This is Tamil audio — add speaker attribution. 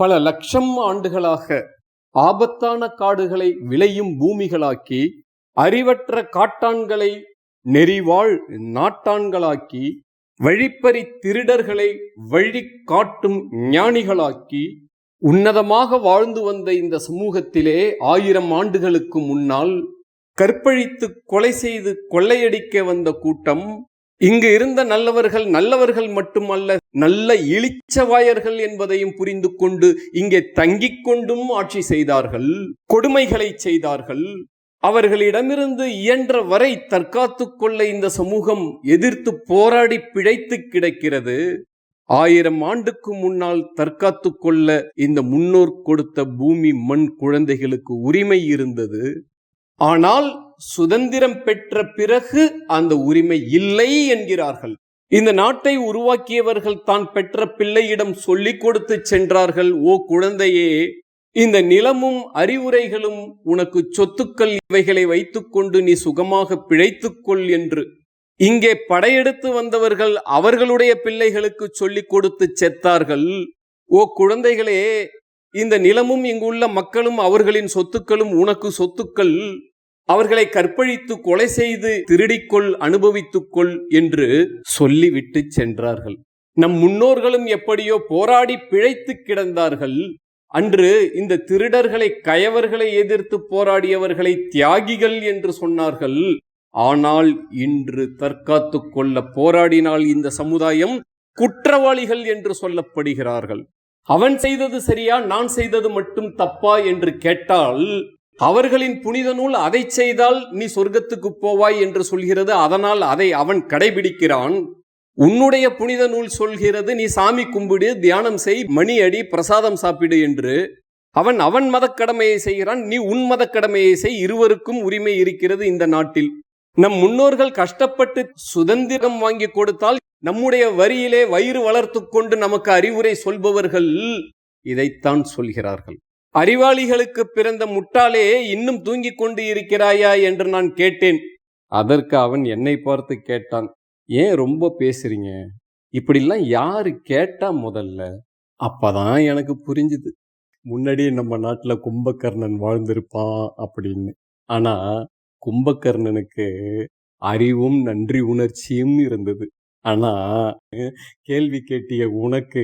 Speaker 1: பல லட்சம் ஆண்டுகளாக ஆபத்தான காடுகளை விளையும் பூமிகளாக்கி அறிவற்ற காட்டான்களை நெறிவாழ் நாட்டான்களாக்கி வழிப்பறி திருடர்களை வழி காட்டும் ஞானிகளாக்கி உன்னதமாக வாழ்ந்து வந்த இந்த சமூகத்திலே ஆயிரம் ஆண்டுகளுக்கு முன்னால் கற்பழித்து கொலை செய்து கொள்ளையடிக்க வந்த கூட்டம் இங்கு இருந்த நல்லவர்கள் நல்லவர்கள் மட்டுமல்ல நல்ல இளிச்சவாயர்கள் என்பதையும் புரிந்து கொண்டு இங்கே தங்கிக் கொண்டும் ஆட்சி செய்தார்கள் கொடுமைகளை செய்தார்கள். அவர்களிடமிருந்து இயன்ற வரை தற்காத்துக் கொள்ள இந்த சமூகம் எதிர்த்து போராடி பிழைத்து கிடக்கிறது. ஆயிரம் ஆண்டுக்கு முன்னால் தற்காத்துக் கொள்ள இந்த முன்னோர் கொடுத்த பூமி மண் குழந்தைகளுக்கு உரிமை இருந்தது. ஆனால் சுதந்திரம் பெற்ற பிறகு அந்த உரிமை இல்லை என்கிறார்கள். இந்த நாட்டை உருவாக்கியவர்கள் தான் பெற்ற பிள்ளையிடம் சொல்லிக் கொடுத்து சென்றார்கள். ஓ குழந்தையே இந்த நிலமும் அறிவுரைகளும் உனக்கு சொத்துக்கள் இவைகளை வைத்துக்கொண்டு நீ சுகமாக பிழைத்துக்கொள் என்று இங்கே படையெடுத்து வந்தவர்கள் அவர்களுடைய பிள்ளைகளுக்கு சொல்லிக் கொடுத்து செத்தார்கள். ஓ குழந்தைகளே இந்த நிலமும் இங்குள்ள மக்களும் அவர்களின் சொத்துக்களும் உனக்கு சொத்துக்கள். அவர்களை கற்பழித்து கொலை செய்து திருடிக்கொள் அனுபவித்துக்கொள் என்று சொல்லிவிட்டு சென்றார்கள். நம் முன்னோர்களும் எப்படியோ போராடி பிழைத்து கிடந்தார்கள். அன்று இந்த திருடர்களை கயவர்களை எதிர்த்து போராடியவர்களை தியாகிகள் என்று சொன்னார்கள். ஆனால் இன்று தற்காத்து கொள்ள போராடினால் இந்த சமுதாயம் குற்றவாளிகள் என்று சொல்லப்படுகிறார்கள். அவன் செய்தது சரியா நான் செய்தது மட்டும் தப்பா என்று கேட்டால் அவர்களின் புனித நூல் அதை செய்தால் நீ சொர்க்கத்துக்கு போவாய் என்று சொல்கிறது. அதனால் அதை அவன் கடைபிடிக்கிறான். உன்னுடைய புனித நூல் சொல்கிறது நீ சாமி கும்பிடு தியானம் செய் மணி அடி பிரசாதம் சாப்பிடு என்று. அவன் அவன் மதக் கடமையை செய்கிறான் நீ உன் மதக் கடமையை செய் இருவருக்கும் உரிமை இருக்கிறது இந்த நாட்டில். நம் முன்னோர்கள் கஷ்டப்பட்டு சுதந்திரம் வாங்கி கொடுத்தால் நம்முடைய வரியிலே வயிறு வளர்த்து கொண்டு நமக்கு அறிவுரை சொல்பவர்கள் இதைத்தான் சொல்கிறார்கள். அறிவாளிகளுக்கு பிறந்த முட்டாளே இன்னும் தூங்கிக் கொண்டு இருக்கிறாயா என்று நான் கேட்டேன். அதற்கு அவன் என்னை பார்த்து கேட்டான் ஏன் ரொம்ப பேசுறீங்க? இப்படிலாம் யாரு கேட்டா முதல்ல? அப்பதான் எனக்கு புரிஞ்சுது. முன்னாடி நம்ம நாட்டுல கும்பகர்ணன் வாழ்ந்திருப்பான் அப்படின்னு. ஆனா கும்பகர்ணனுக்கு அறிவும் நன்றி உணர்ச்சியும் இருந்தது. ஆனா கேள்வி கேட்டிய உனக்கு